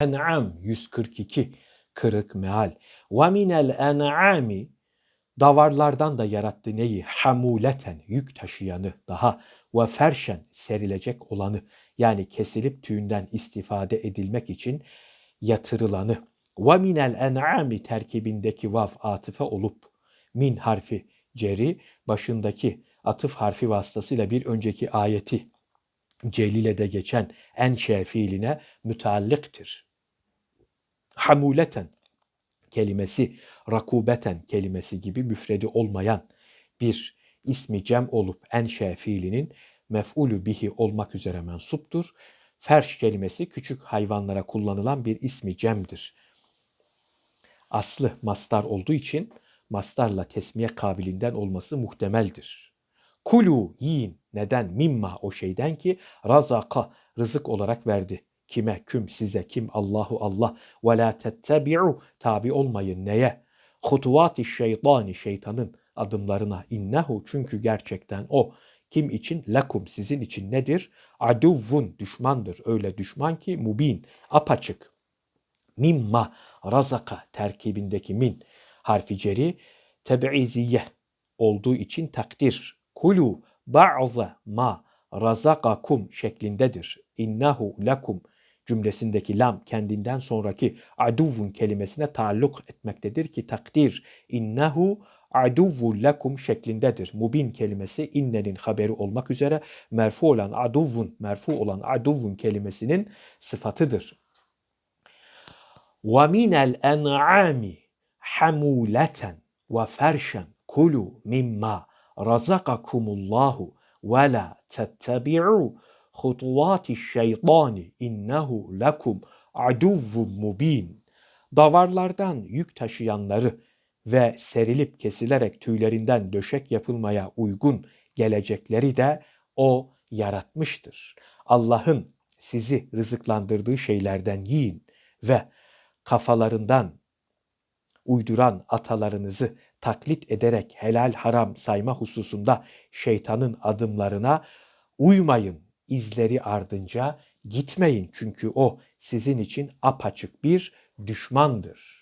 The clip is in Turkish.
En'am 142 kırık meal. Ve minel en'ami davarlardan da yarattı neyi? Hamuleten yük taşıyanı daha ve ferşen serilecek olanı yani kesilip tüyünden istifade edilmek için yatırılanı. Ve minel en'ami terkibindeki vav atıfe olup min harfi ceri başındaki atıf harfi vasıtasıyla bir önceki ayeti Celile'de geçen enşe fiiline müteallıktır. Hamuleten kelimesi, rakubeten kelimesi gibi müfredi olmayan bir ismi cem olup enşe fiilinin mef'ulü bihi olmak üzere mensuptur. Ferş kelimesi küçük hayvanlara kullanılan bir ismi cemdir. Aslı mastar olduğu için mastarla tesmiye kabilinden olması muhtemeldir. Kulu yiyin. Neden? Mimma o şeyden ki razaka rızık olarak verdi. Kime? Küm size. Kim? Allahu Allah. Ve la tettebi'u tabi olmayın. Neye? Hutuvati şeytani şeytanın adımlarına. İnnehu çünkü gerçekten o. Kim için? Lakum sizin için nedir? Aduvvun düşmandır. Öyle düşman ki mubin apaçık. Mimma razaka terkibindeki min harfi ceri teb'iziye olduğu için takdir. Kulu ba'za ma razakakum şeklindedir. İnnehu lakum cümlesindeki lam kendinden sonraki aduvun kelimesine taalluk etmektedir ki takdir innehu aduvvun lakum şeklindedir. Mubin kelimesi innenin haberi olmak üzere merfu olan aduvvun, merfu olan aduvvun kelimesinin sıfatıdır. وَمِنَ الْاَنْعَامِ حَمُولَةً وَفَرْشًا كُلُوا مِمَّا رَزَقَكُمُ اللّٰهُ وَلَا تَتَّبِعُوا hutuvati şeytani innehu lekum aduvvun mubin. Davarlardan yük taşıyanları ve serilip kesilerek tüylerinden döşek yapılmaya uygun gelecekleri de o yaratmıştır. Allah'ın sizi rızıklandırdığı şeylerden yiyin ve kafalarından uyduran atalarınızı taklit ederek helal haram sayma hususunda şeytanın adımlarına uymayın izleri ardınca gitmeyin çünkü o sizin için apaçık bir düşmandır.